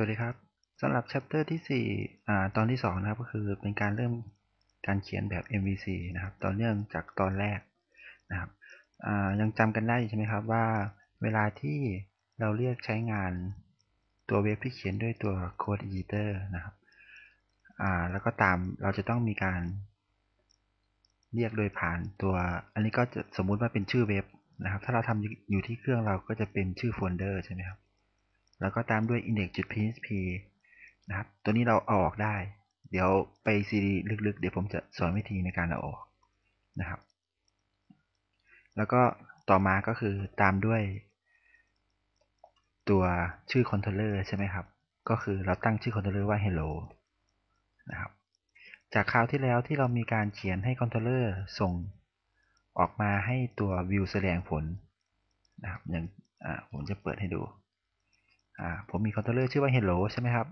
วัสดีครับสำหรับ chapter ที่4อ่าตอนที่ 2 นะครับก็คือเป็นการเริ่มการเขียนแบบ MVC นะครับต่อเนื่องจากตอนแรกนะครับอ่ายังจำกันได้ใช่ไหมครับว่าเวลาที่เราเรียกใช้งานตัวเว็บที่เขียนด้วยตัว Code Editor นะครับอ่าแล้วก็ตามเราจะต้องมีการเรียกโดยผ่านตัว อันนี้ก็จะสมมุติว่าเป็นชื่อเว็บนะครับ ถ้าเราทำอยู่ที่เครื่องเราก็จะเป็นชื่อโฟลเดอร์ใช่ไหมครับ แล้วก็ตามด้วย index.php นะครับ ตัวนี้เราเอาออกได้ เดี๋ยวไป CD ลึกๆ เดี๋ยวผมจะสอนวิธีในการเอาออกนะครับ แล้วก็ต่อมาก็คือตามด้วย ตัวชื่อ controller ใช่ไหมครับ ก็คือเราตั้งชื่อ controller ว่า hello นะครับ จากคราวที่แล้วที่เรามีการเขียนให้ controller ส่งออกมาให้ตัว view แสดงผลนะครับอย่างผมจะเปิดให้ดู ผมมี controller ชื่อว่า hello ใช่ไหมครับ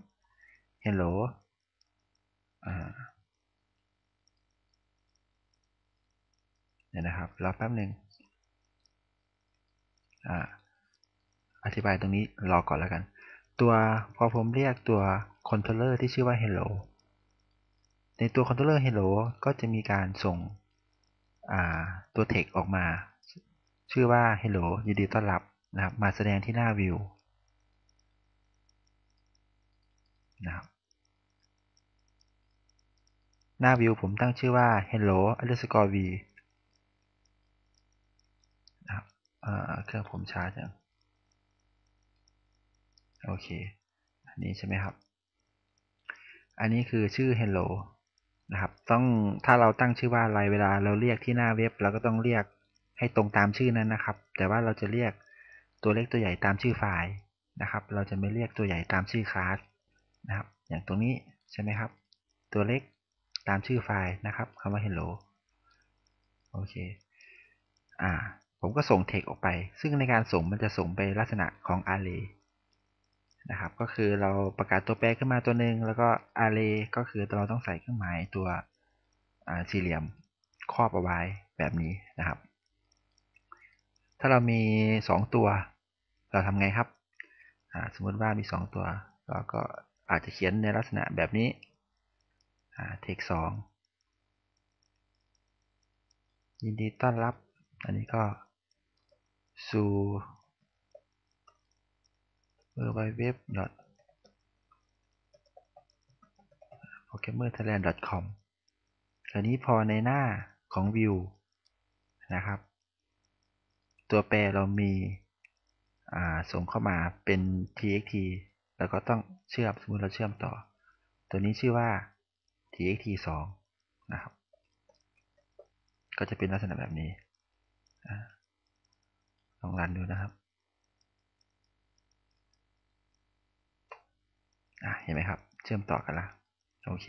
hello เดี๋ยวนะครับรอแป๊บหนึ่งอธิบายตรงนี้รอก่อนแล้วกัน ตัวพอผมเรียกตัว controller ที่ชื่อว่า hello ในตัว controller hello ก็จะมีการส่งตัว text ออกมา ชื่อว่า hello ยินดีต้อนรับนะครับ มาแสดงที่หน้าวิว นะครับหน้าวิวผมตั้งชื่อว่า hello underscore v นะครับเครื่องผมช้าจังโอเค อันนี้ใช่ไหมครับ อันนี้คือชื่อ hello นะครับ ต้องถ้าเราตั้งชื่อว่าอะไรเวลาเราเรียกที่หน้าเว็บเราก็ต้องเรียกให้ตรงตามชื่อนั้นนะครับ แต่ว่าเราจะเรียกตัวเล็กตัวใหญ่ตามชื่อไฟล์นะครับ เราจะไม่เรียกตัวใหญ่ตามชื่อคลาส นะครับ อย่างตรงนี้ใช่ไหมครับ ตัวเล็กตามชื่อไฟล์นะครับคำว่า hello โอเค อ่า ผมก็ส่ง text ออกไป ซึ่งในการส่งมันจะส่งไปลักษณะของ array นะครับ ก็คือเราประกาศตัวแปรขึ้นมาตัวหนึ่งแล้วก็ array ก็คือเราต้องใส่เครื่องหมายตัวสี่เหลี่ยมครอบเอาไว้แบบนี้นะครับ ถ้าเรามี 2 ตัว เราทำไงครับ สมมติว่ามี 2 ตัว เราก็ อาจจะเขียนในลักษณะแบบนี้เทคสองยินดีต้อนรับ อันนี้ก็สู่ w w w p o k e m o n t h a i l a n d c o m อันนี้พอในหน้าของ View นะครับ ตัวแปรเรามีส่งเข้ามาเป็น txt แล้วก็ต้องเชื่อมสมมติเราเชื่อมต่อ ตัวนี้ชื่อว่า txt 2นะครับ ก็จะเป็นลักษณะแบบนี้ลองรันดูนะครับเห็นไหมครับ เชื่อมต่อกันละโอเค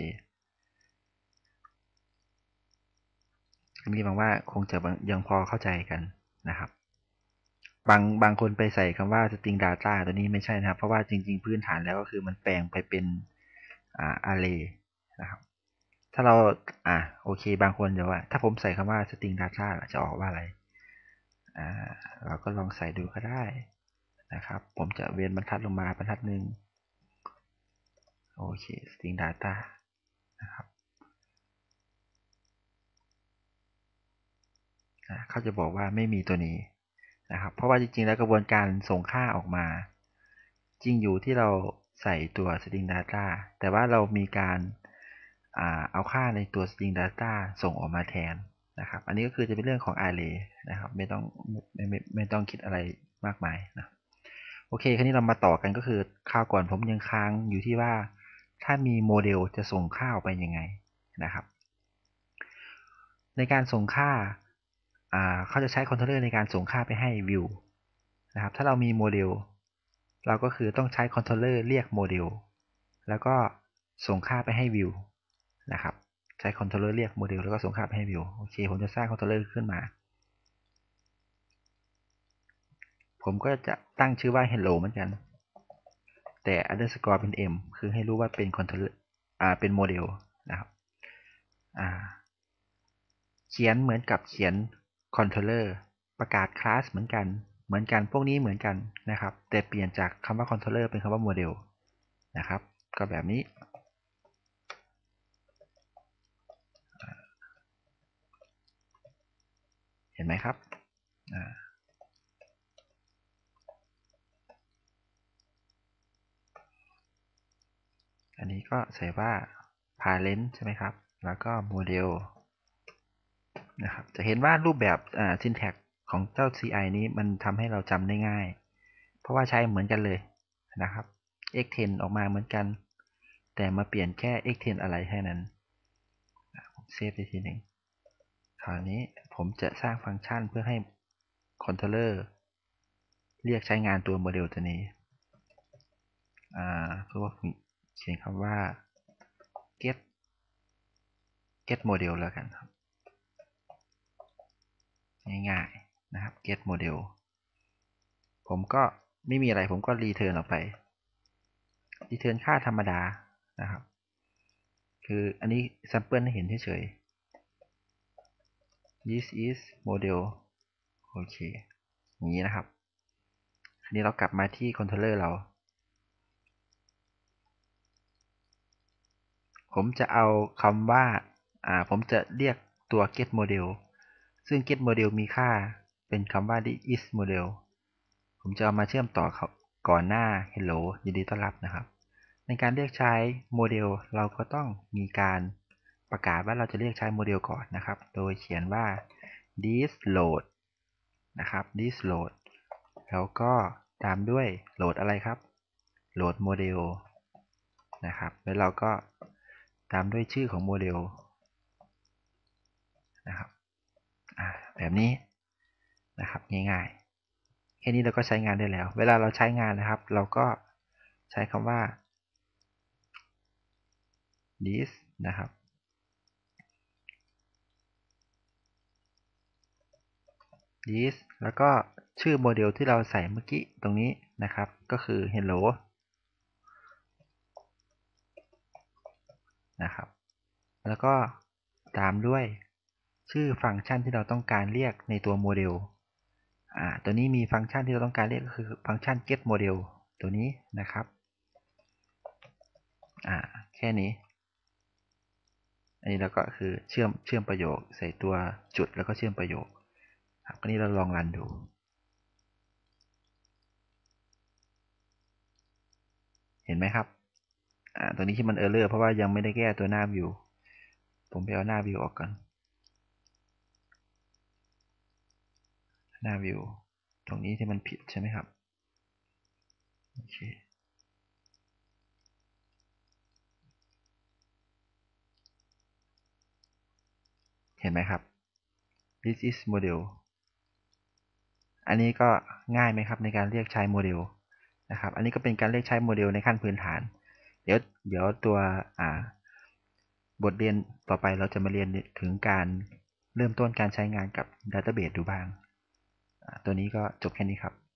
มีบางว่าคงจะยังพอเข้าใจกันนะครับ บางบางคนไปใส่คำว่า string data ตัวนี้ไม่ใช่นะครับ เพราะว่าจริง ๆ พื้นฐานแล้วก็คือมันแปลงไปเป็นอ่า array นะครับ ถ้าเราอ่าโอเค บางคนจะว่า ถ้าผมใส่คำว่า string data จะออกว่าอะไรอ่าเราก็ลองใส่ดูก็ได้นะครับ ผมจะเวียนบรรทัดลงมาบรรทัดหนึ่งโอเค string data นะครับเขาจะบอกว่าไม่มีตัวนี้ นะครับ เพราะว่าจริงๆ แล้วกระบวนการส่งค่าออกมา จริงอยู่ที่เราใส่ตัว string data แต่ว่าเรามีการเอาค่าในตัว string data ส่งออกมาแทนนะครับ อันนี้ก็คือจะเป็นเรื่องของ array นะครับ ไม่ต้องไม่ไม่ไม่ต้องคิดอะไรมากมายนะ โอเค คราวนี้เรามาต่อกันก็คือข้าวก่อนผมยังค้างอยู่ที่ว่า ถ้ามีโมเดลจะส่งค่าออกไปยังไงนะครับ ในการส่งค่า เขาจะใช้คอนโทรลเลอร์ในการส่งค่าไปให้วิวนะครับ ถ้าเรามีโมเดล เราก็คือต้องใช้คอนโทรลเลอร์เรียกโมเดล แล้วก็ส่งค่าไปให้วิวนะครับ ใช้คอนโทรลเลอร์เรียกโมเดลแล้วก็ส่งค่าไปให้วิว โอเค ผมจะสร้างคอนโทรลเลอร์ขึ้นมา ผมก็จะตั้งชื่อว่า hello เหมือนกัน แต่ underscore เป็น m คือให้รู้ว่าเป็นคอนโทรลอ่า เป็นโมเดลนะครับ อ่า เขียนเหมือนกับเขียน controller ประกาศคลาสเหมือนกัน เหมือนกันพวกนี้เหมือนกันนะครับ แต่เปลี่ยนจากคำว่า controller เป็นคำว่า model นะครับ ก็แบบนี้ เห็นไหมครับอันนี้ก็ใส่ว่า parent ใช่ไหมครับ แล้วก็โมเดล นะครับจะเห็นว่ารูปแบบ syntax ของเจ้า CI นี้มันทำให้เราจำได้ง่าย เพราะว่าใช้เหมือนกันเลยนะครับ x10 ออกมาเหมือนกัน แต่มาเปลี่ยนแค่ x10 อะไรแค่นั้นผมเซฟอีกทีหนึ่งคราวนี้ผมจะสร้างฟังก์ชันเพื่อให้คอนโทรลเลอร์เรียกใช้งานตัวโมเดลตัวนี้เพื่อว่าเขียนคำว่า get get model แล้วกันครับ ง่ายๆนะครับ get model ผมก็ไม่มีอะไรผมก็รีเทิร์นออกไปรีเทิร์นค่าธรรมดานะครับ คืออันนี้ sample ให้เห็นเฉยๆ this is model โอเคอย่างนี้นะครับทีนี้เรากลับมาที่คอนโทรลเลอร์เรา ผมจะเอาคำว่า อ่า ผมจะเรียกตัว get model ซึ่ง get model มีค่าเป็นคำว่า this is model ผมจะเอามาเชื่อมต่อก่อนหน้า hello ยินดีต้อนรับนะครับ ในการเรียกใช้โมเดลเราก็ต้องมีการประกาศว่าเราจะเรียกใช้โมเดลก่อนนะครับ โดยเขียนว่า this load นะครับ this load แล้วก็ตามด้วยโหลดอะไรครับ โหลดโมเดลนะครับ แล้วเราก็ตามด้วยชื่อของโมเดลนะครับ แบบนี้นะครับง่ายๆ แค่นี้เราก็ใช้งานได้แล้ว เวลาเราใช้งานนะครับ เราก็ใช้คำว่า this นะครับ this แล้วก็ชื่อโมเดลที่เราใส่เมื่อกี้ตรงนี้นะครับ ก็คือ hello นะครับ แล้วก็ตามด้วย ชื่อฟังก์ชันที่เราต้องการเรียกในตัวโมเดลอ่าตัวนี้มีฟังก์ชันที่เราต้องการเรียกก็คือฟังก์ชัน get model ตัวนี้นะครับอ่าแค่นี้ อันนี้เราก็คือเชื่อมเชื่อมประโยคใส่ตัวจุดแล้วก็เชื่อมประโยคครับนี้เราลองรันดูเห็นไหมครับ อ่า ตัวนี้ที่มันเออร์เลอร์เพราะว่ายังไม่ได้แก้ตัวหน้าวิว ผมไปเอาหน้าวิวออกก่อน หน้าวิว ตรงนี้ที่มันผิดใช่ไหมครับ โอเคเห็นไหมครับ this is model อันนี้ก็ง่ายไหมครับในการเรียกใช้โมเดลนะครับ อันนี้ก็เป็นการเรียกใช้โมเดลในขั้นพื้นฐาน เดี๋ยวเดี๋ยวตัวบทเรียนต่อไปเราจะมาเรียนถึงการเริ่มต้นการใช้งานกับดัตเตอร์เบสดูบ้าง ตัวนี้ก็จบแค่นี้ครับ